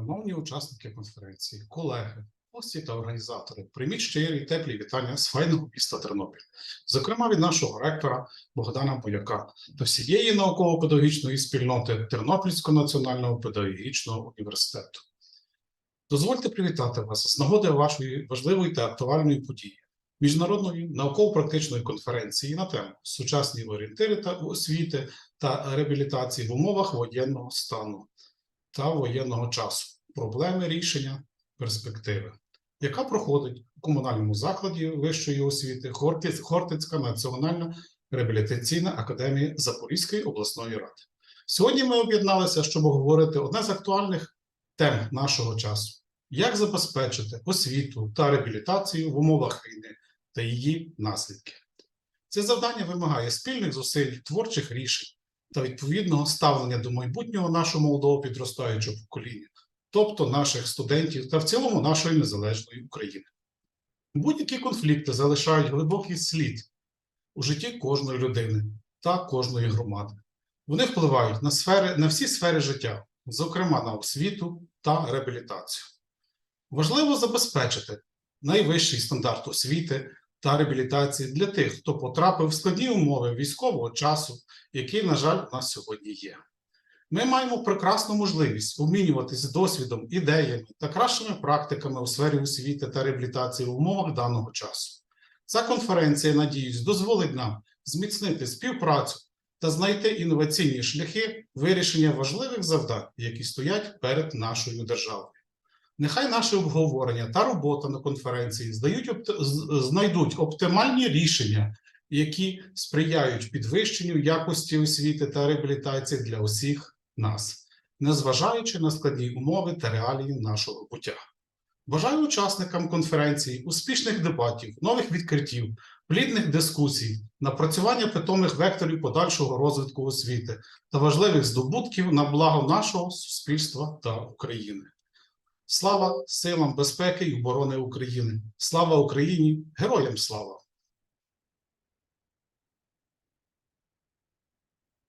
Шановні учасники конференції, колеги, гості та організатори, прийміть щирі теплі вітання з файного міста Тернопіль, зокрема від нашого ректора Богдана Бояка та всієї науково-педагогічної спільноти Тернопільського національного педагогічного університету. Дозвольте привітати вас з нагоди вашої важливої та актуальної події міжнародної науково-практичної конференції на тему сучасні орієнтири та освіти та реабілітації в умовах воєнного стану та воєнного часу, проблеми рішення, перспективи, яка проходить у комунальному закладі вищої освіти Хортицька національна реабілітаційна академія Запорізької обласної ради. Сьогодні ми об'єдналися, щоб обговорити одне з актуальних тем нашого часу: як забезпечити освіту та реабілітацію в умовах війни та її наслідки. Це завдання вимагає спільних зусиль, творчих рішень та відповідного ставлення до майбутнього нашого молодого підростаючого покоління, тобто наших студентів та в цілому нашої незалежної України. Будь-які конфлікти залишають глибокий слід у житті кожної людини та кожної громади. Вони впливають на, сфери, на всі сфери життя, зокрема на освіту та реабілітацію. Важливо забезпечити найвищий стандарт освіти та реабілітації для тих, хто потрапив в складні умови військового часу, який, на жаль, у нас сьогодні є. Ми маємо прекрасну можливість обмінюватися досвідом, ідеями та кращими практиками у сфері освіти та реабілітації в умовах даного часу. Ця конференція, надіюсь, дозволить нам зміцнити співпрацю та знайти інноваційні шляхи вирішення важливих завдань, які стоять перед нашою державою. Нехай наше обговорення та робота на конференції здають знайдуть оптимальні рішення, які сприяють підвищенню якості освіти та реабілітації для усіх нас, незважаючи на складні умови та реалії нашого буття. Бажаю учасникам конференції успішних дебатів, нових відкриттів, плідних дискусій, напрацювання питомих векторів подальшого розвитку освіти та важливих здобутків на благо нашого суспільства та України. Слава силам безпеки і оборони України! Слава Україні! Героям слава!